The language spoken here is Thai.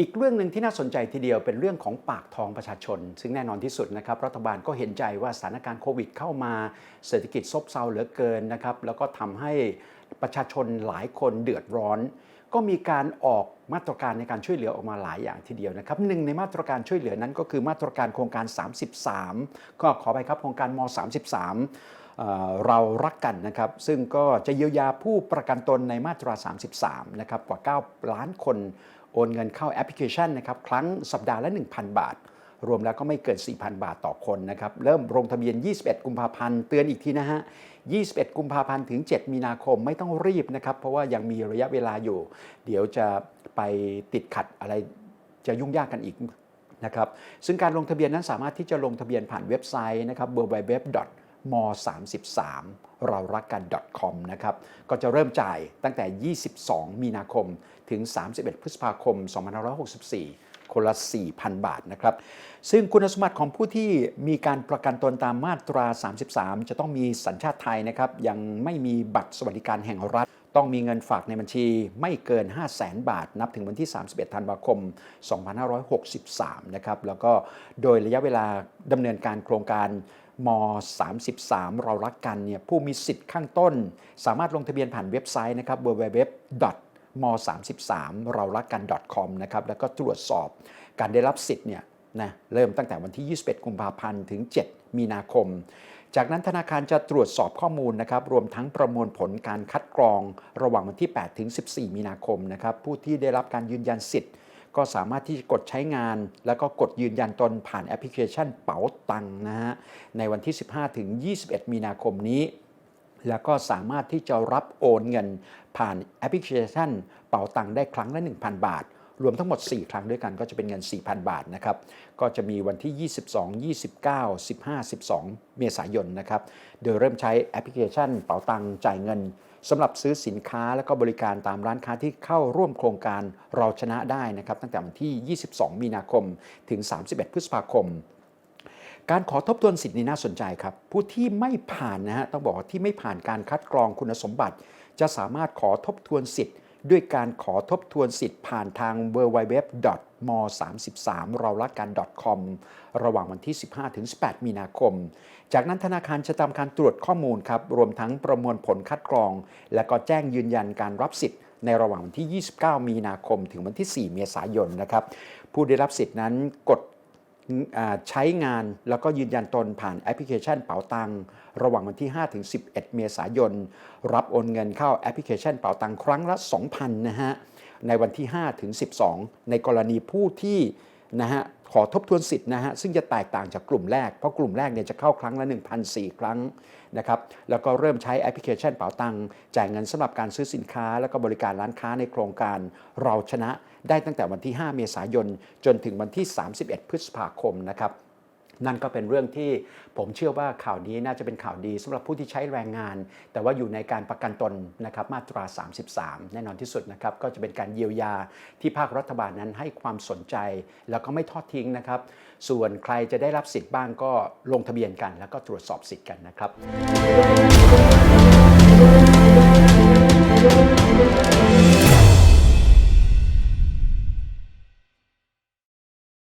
อีกเรื่องหนึ่งที่น่าสนใจทีเดียวเป็นเรื่องของปากท้องประชาชน ซึ่งแน่นอนที่สุดนะครับรัฐบาลก็เห็นใจว่าสถานการณ์โควิดเข้ามาเศรษฐกิจซบเซาเหลือเกินนะครับแล้วก็ทำให้ประชาชนหลายคนเดือดร้อน ก็มีการออกมาตรการในการช่วยเหลือออกมาหลายอย่างทีเดียวนะครับหนึ่งในมาตรการช่วยเหลือนั้นก็คือมาตรการโครงการ 33 ก็ขอไปครับโครงการม 33 เรารักกันนะครับ ซึ่งก็จะเยียวยาผู้ประกันตนในมาตรา 33 นะครับกว่า 9 ล้านคนโอนเงินเข้าแอปพลิเคชันนะครับครั้งสัปดาห์ละ 1,000 บาท รวมแล้วก็ไม่เกิน 4,000 บาทต่อคนนะครับ เริ่มลงทะเบียน 21 กุมภาพันธ์เตือนอีกทีนะฮะ 21 กุมภาพันธ์ถึง 7 มีนาคมไม่ต้องรีบนะครับ เพราะว่ายังมีระยะเวลาอยู่ เดี๋ยวจะไปติดขัดอะไรจะยุ่งยากกันอีกนะครับ ซึ่งการลงทะเบียนนั้นสามารถที่จะลงทะเบียนผ่านเว็บไซต์นะครับ www m 33เรารักกัน .com นะครับ ก็จะเริ่มจ่ายตั้งแต่ 22 มีนาคม ถึง 31 พฤษภาคม 2564 คนละ 4,000 บาทนะครับ ซึ่งคุณสมบัติของผู้ที่มีการประกันตนตามมาตรา 33 จะต้องมีสัญชาติไทยนะครับ ยังไม่มีบัตรสวัสดิการแห่งรัฐ ต้องมีเงินฝากในบัญชีไม่เกิน 5 0 0แสนบาท นับถึงวันที่ 31 ธันวาคม 2563 นะครับ แล้วก็โดยระยะเวลาดำเนินการโครงการม 33 เรารักกันเนี่ยผู้มีสิทธิ์ข้างต้น สามารถลงทะเบียนผ่านเว็บไซต์นะครับ www m 33เรารักกัน .com นะครับ แล้วก็ตรวจสอบการได้รับสิทธิ์เนี่ยนะเริ่มตั้งแต่วันที่ 21 กุมภาพันธ์ ถึง 7 มีนาคม จากนั้นธนาคารจะตรวจสอบข้อมูลนะครับรวมทั้งประมวลผลการคัดกรอง ระหว่างวันที่ 8 ถึง 14 มีนาคมนะครับผู้ที่ได้รับการยืนยันสิทธิ์ ก็สามารถที่จะกดใช้งาน แล้วก็กดยืนยันตนผ่านแอปพลิเคชันเป๋าตังนะฮะในวันที่ 15 ถึง 21 มีนาคมนี้ แล้วก็สามารถที่จะรับโอนเงิน ผ่านแอปพลิเคชัน เป๋าตังได้ครั้งละ 1,000 บาท รวมทั้งหมด 4 ครั้งด้วยกันก็จะเป็นเงิน 4,000 บาทนะครับก็จะมีวันที่ 22 29 15 12 เมษายนนะครับโดยเริ่มใช้แอปพลิเคชันเป๋าตังจ่ายเงินสำหรับซื้อสินค้าและก็บริการตามร้านค้าที่เข้าร่วมโครงการเราชนะได้นะครับตั้งแต่วันที่ 22 มีนาคมถึง 31 พฤษภาคมการขอทบทวนสิทธิ์นี่น่าสนใจครับ ผู้ที่ไม่ผ่านนะฮะต้องบอกว่าที่ไม่ผ่านการคัดกรองคุณสมบัติ จะสามารถขอทบทวนสิทธิ์ ด้วยการขอทบทวนสิทธิ์ผ่านทาง w w w m 3 3เราละกัน .com ระหว่างวันที่ 15-18 มีนาคม จากนั้นธนาคารจะทำการตรวจข้อมูลครับ รวมทั้งประมวลผลคัดกรอง และก็แจ้งยืนยันการรับสิทธิ์ในระหว่างวันที่ 29 มีนาคม ถึงวันที่ 4 เมษายนนะครับ ผู้ได้รับสิทธินั้นกด ใช้งานแล้วก็ยืนยันตนผ่านแอปพลิเคชันเป๋าตังระหว่างวันที่ 5 ถึง 11 เมษายน รับโอนเงินเข้าแอปพลิเคชันเป๋าตังครั้งละ 2,000 นะฮะ ในวันที่ 5 ถึง 12 ในกรณีผู้ที่นะฮะ ขอทบทวนสิทธิ์นะฮะซึ่งจะแตกต่างจากกลุ่มแรก เพราะกลุ่มแรกเนี่ยจะเข้าครั้งละ 1,004 ครั้งนะครับแล้วก็เริ่มใช้แอปพลิเคชันเป๋าตังจ่ายเงินสำหรับการซื้อสินค้า แล้วก็บริการร้านค้าในโครงการเราชนะได้ตั้งแต่วันที่ 5 เมษายน จนถึงวันที่ 31 พฤษภาคมนะครับ นั่นก็เป็นเรื่องที่ผมเชื่อว่าข่าวนี้น่าจะเป็นข่าวดีสำหรับผู้ที่ใช้แรงงาน แต่ว่าอยู่ในการประกันตนนะครับมาตรา 33 แน่นอนที่สุดนะครับก็จะเป็นการเยียวยาที่ภาครัฐบาลนั้นให้ความสนใจ แล้วก็ไม่ทอดทิ้งนะครับ ส่วนใครจะได้รับสิทธิ์บ้างก็ลงทะเบียนกัน แล้วก็ตรวจสอบสิทธิ์กันนะครับ